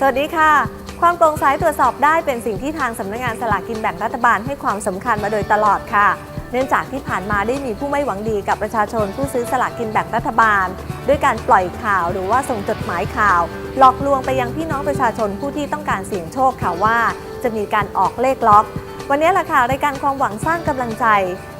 สวัสดีค่ะ ความโปร่งใสตรวจสอบได้เป็นสิ่งที่ทางสำนักงานสลากกินแบ่งรัฐบาลให้ความสำคัญมาโดยตลอดค่ะ เนื่องจากที่ผ่านมาได้มีผู้ไม่หวังดีกับประชาชนผู้ซื้อสลากกินแบ่งรัฐบาล ด้วยการปล่อยข่าวหรือว่าส่งจดหมายข่าว หลอกลวงไปยังพี่น้องประชาชนผู้ที่ต้องการเสี่ยงโชคค่ะว่า จะมีการออกเลขล็อก วันนี้แหละค่ะรายการความหวังสร้างกำลังใจ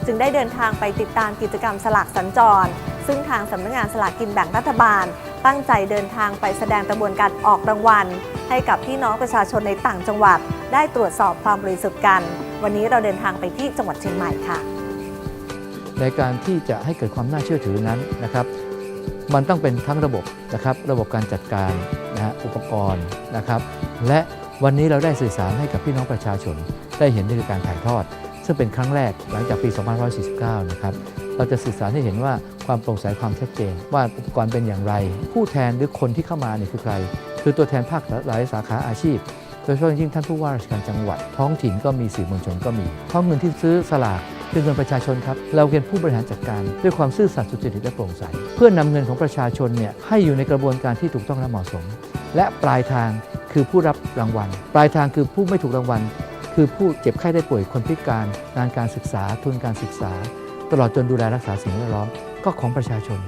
จึงได้เดินทางไปติดตามกิจกรรมสลากสัญจร ซึ่งทางสำนักงานสลากกินแบ่งรัฐบาล ตั้งใจเดินทางไปแสดงกระบวนการออกรางวัล ให้กับพี่น้องประชาชนในต่างจังหวัด ได้ตรวจสอบความบริสุทธิ์กัน วันนี้เราเดินทางไปที่จังหวัดเชียงใหม่ค่ะ ในการที่จะให้เกิดความน่าเชื่อถือนั้นนะครับ มันต้องเป็นทั้งระบบนะครับ ระบบการจัดการนะฮะอุปกรณ์นะครับ และวันนี้เราได้สื่อสารให้กับพี่น้องประชาชน ได้เห็นในการถ่ายทอด ซึ่งเป็นครั้งแรกหลังจากปี 2549 นะครับ เราจะสื่อสารให้เห็นว่าความโปร่งใสความชัดเจน ว่าอุปกรณ์เป็นอย่างไร ผู้แทนหรือคนที่เข้ามาเนี่ยคือใคร คือตัวแทนภาคหลายสาขาอาชีพโดยเฉพาะอย่างยิ่งท่านผู้ว่าราชการจังหวัด ท้องถิ่นก็มีสื่อมวลชนก็มีเพราะเงินที่ซื้อสลากคือเงินประชาชนครับ เราเป็นผู้บริหารจัดการ ด้วยความซื่อสัตย์สุจริตและโปร่งใส เพื่อนำเงินของประชาชนเนี่ยให้อยู่ในกระบวนการที่ถูกต้องและเหมาะสม และปลายทางคือผู้รับรางวัล ปลายทางคือผู้ไม่ถูกรางวัล คือผู้เจ็บไข้ได้ป่วยคนพิการงานการศึกษาทุนการศึกษา ตลอดจนดูแลรักษาสิ่งแวดล้อมก็ของประชาชน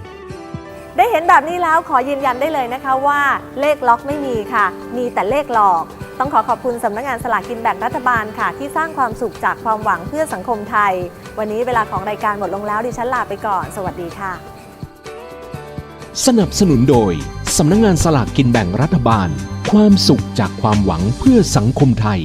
ได้เห็นแบบนี้แล้วขอยืนยันได้เลยนะคะว่าเลขล็อกไม่มีค่ะ มีแต่เลขหลอก ต้องขอขอบคุณสำนักงานสลากกินแบ่งรัฐบาลค่ะ ที่สร้างความสุขจากความหวังเพื่อสังคมไทย วันนี้เวลาของรายการหมดลงแล้วดิฉันลาไปก่อน สวัสดีค่ะ สนับสนุนโดยสำนักงงานสลากกินแบ่งรัฐบาล ความสุขจากความหวังเพื่อสังคมไทย